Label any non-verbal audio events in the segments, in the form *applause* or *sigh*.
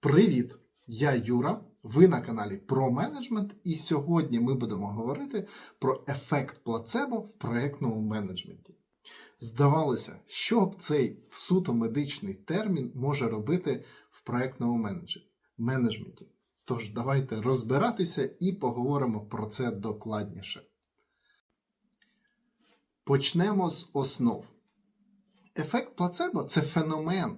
Привіт! Я Юра. Ви на каналі про менеджмент, і сьогодні ми будемо говорити про ефект плацебо в проєктному менеджменті. Здавалося, що цей суто медичний термін може робити в проєктному менеджменті. Тож давайте розбиратися і поговоримо про це докладніше. Почнемо з основ. Ефект плацебо це феномен,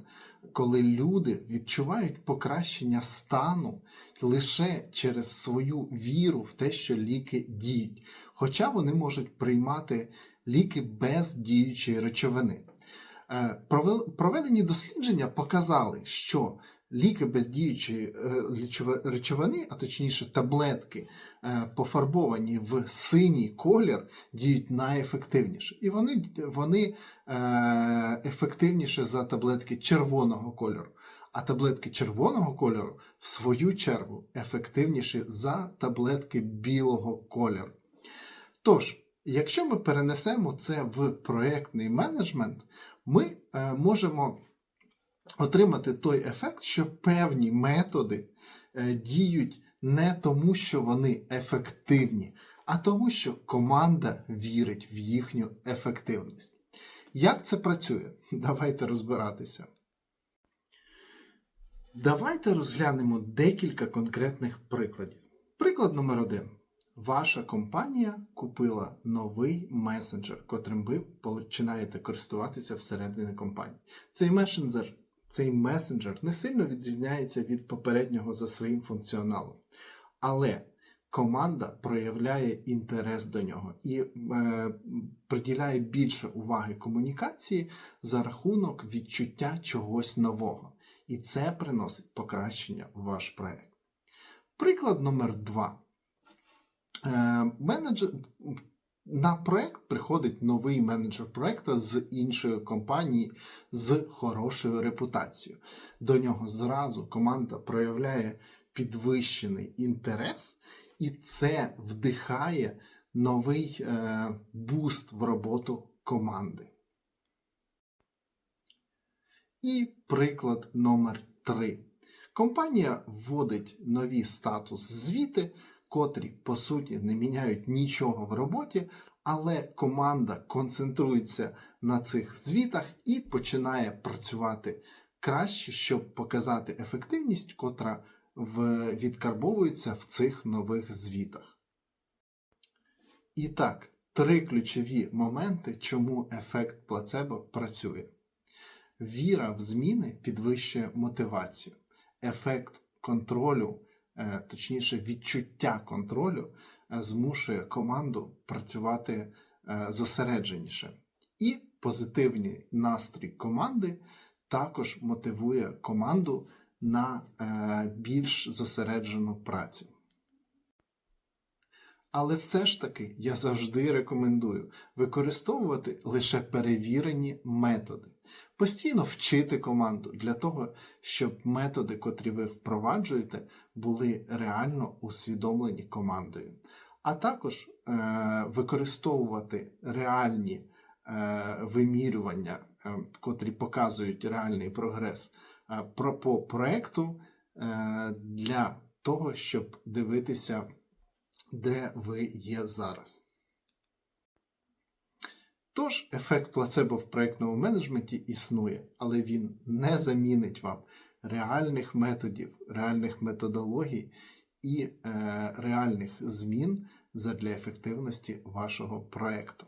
коли люди відчувають покращення стану лише через свою віру в те, що ліки діють, хоча вони можуть приймати ліки без діючої речовини. Е, Проведені дослідження показали, що ліки без діючої е, речовини, а точніше таблетки, е, пофарбовані в синій колір, діють найефективніше. І вони, вони е, ефективніше за таблетки червоного кольору. А таблетки червоного кольору, в свою чергу, ефективніші за таблетки білого кольору. Тож, якщо ми перенесемо це в проєктний менеджмент, ми можемо отримати той ефект, що певні методи е, діють не тому, що вони ефективні, а тому, що команда вірить в їхню ефективність. Як це працює? *laughs* Давайте розбиратися. Давайте розглянемо декілька конкретних прикладів. Приклад номер один. Ваша компанія купила новий месенджер, котрим ви починаєте користуватися всередині компанії. Цей месенджер, цей месенджер не сильно відрізняється від попереднього за своїм функціоналом. Але команда проявляє інтерес до нього і е, приділяє більше уваги комунікації за рахунок відчуття чогось нового. І це приносить покращення в ваш проект. Приклад номер два. Е, менеджер на проект приходить новий менеджер проекту з іншої компанії з хорошою репутацією. До нього зразу команда проявляє підвищений інтерес, і це вдихає новий е, буст в роботу команди. І приклад номер 3. Компанія вводить нові статус звіти, котрі, по суті, не міняють нічого в роботі, але команда концентрується на цих звітах і починає працювати краще, щоб показати ефективність, котра відкарбовується в цих нових звітах. І так, три ключові моменти, чому ефект плацебо працює. Віра в зміни підвищує мотивацію. Ефект контролю, точніше, відчуття контролю, е, змушує команду працювати е, зосередженіше. І позитивний настрій команди також мотивує команду на е, більш зосереджену працю. Але все ж таки я завжди рекомендую використовувати лише перевірені методи. Постійно вчити команду для того, щоб методи, котрі ви впроваджуєте, були реально усвідомлені командою. А також е, використовувати реальні е, вимірювання, е, котрі показують реальний прогрес е, по проекту е, для того, щоб дивитися де ви є зараз. Тож, ефект плацебо в проєктному менеджменті існує, але він не замінить вам реальних методів, реальних методологій і е, реальних змін задля ефективності вашого проєкту.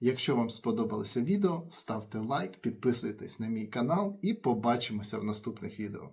Якщо вам сподобалося відео, ставте лайк, підписуйтесь на мій канал і побачимося в наступних відео.